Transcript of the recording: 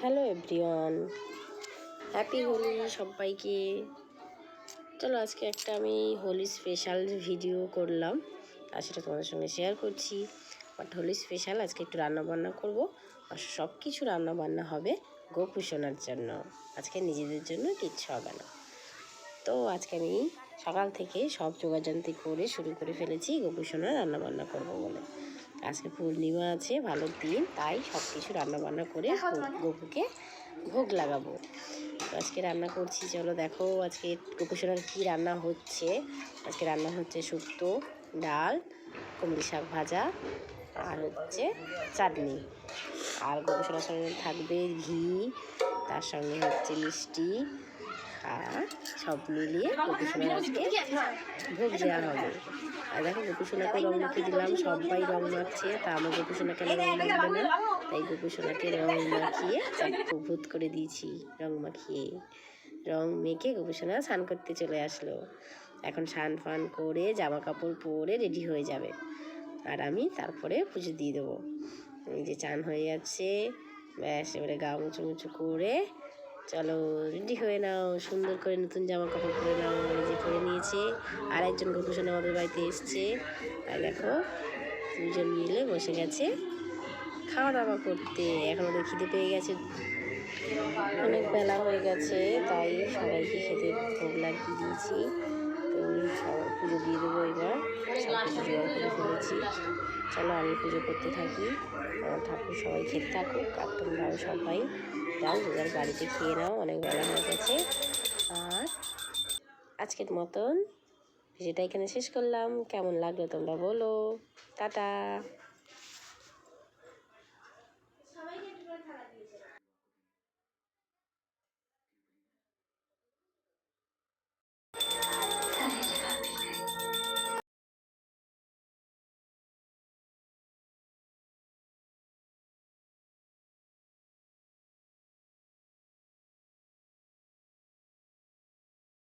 Hello everyone happy Holi সবাইকে। চলো, আজকে একটা আমি হোলি স্পেশাল ভিডিও করলাম। আর সেটা তোমাদের সঙ্গে শেয়ার করছি। বাট হোলি স্পেশাল আজকে একটু রান্না বান্না করব। আর সব কিছু রান্নাবান্না হবে গোপুষণার জন্য। আজকে নিজেদের জন্য কিচ্ছু হবে না। তো আজকে আমি সকাল থেকে সব যোগাযান্তি করে শুরু করে ফেলেছি গোপুষণা রান্না বান্না করব বলে। আজকে পূর্ণিমা আছে ভালো দিন তাই সব কিছু রান্না বান্না করে গো- গপুকে ভোগ লাগাবো। আজকে রান্না করছি চলো দেখো আজকে গোপুষণার কী রান্না হচ্ছে। আজকে রান্না হচ্ছে শুক্তো ডাল কুমড়ি শাক ভাজা আর হচ্ছে চাটনি। আর গোপুষণার সঙ্গে থাকবে ঘি তার সঙ্গে হচ্ছে মিষ্টি আর সব মিলিয়ে গোপুষণার আজকে ভোগ দেওয়া হবে। আর দেখো গোপুসোনাকে রং মাখিয়ে দিলাম, সবাই রং মাখছে তা আমার গোপুসোনা কেন রং মাখবে না তাই গোপুসোনাকে রং মাখিয়ে ভূত করে দিয়েছি, রং মাখিয়ে। রং মেখে গোপুসোনা স্নান করতে চলে আসলো। এখন স্নান ফান করে জামা কাপড় পরে রেডি হয়ে যাবে। আর আমি তারপরে পুজো দিয়ে দেবো। এই যে চান হয়ে যাচ্ছে, ব্যাস, এবারে গা মুচু মুচু করে চলো রেডি হয়ে নাও, সুন্দর করে নতুন জামা কাপড় পরে নাও যে পরে নিয়েছে। আর একজন গোপুসোন আমাদের বাড়িতে এসছে। আর দেখো, দুজন মিলে বসে গেছে খাওয়া দাওয়া করতে। এখন ওদের খিদে পেয়ে গেছে। অনেক বেলা হয়ে গেছে, তাই সবাইকে খেতে ভোগ লাগিয়ে দিয়েছি। তো সবাই পুজো দিয়ে দেবো এবার। সব কিছু জোগাড় করে ফেলেছি। চলো, আমি পুজো করতে থাকি। আমার ঠাকুর সবাই খেতে থাকুক, আর তোমরাও সবাই যাও এবার বাড়িতে খেয়ে নাও, অনেক বেলা হয়ে গেছে। আর আজকের মতন ভিডিওটা এখানে শেষ করলাম। কেমন লাগল তোমরা বলো। টাটা।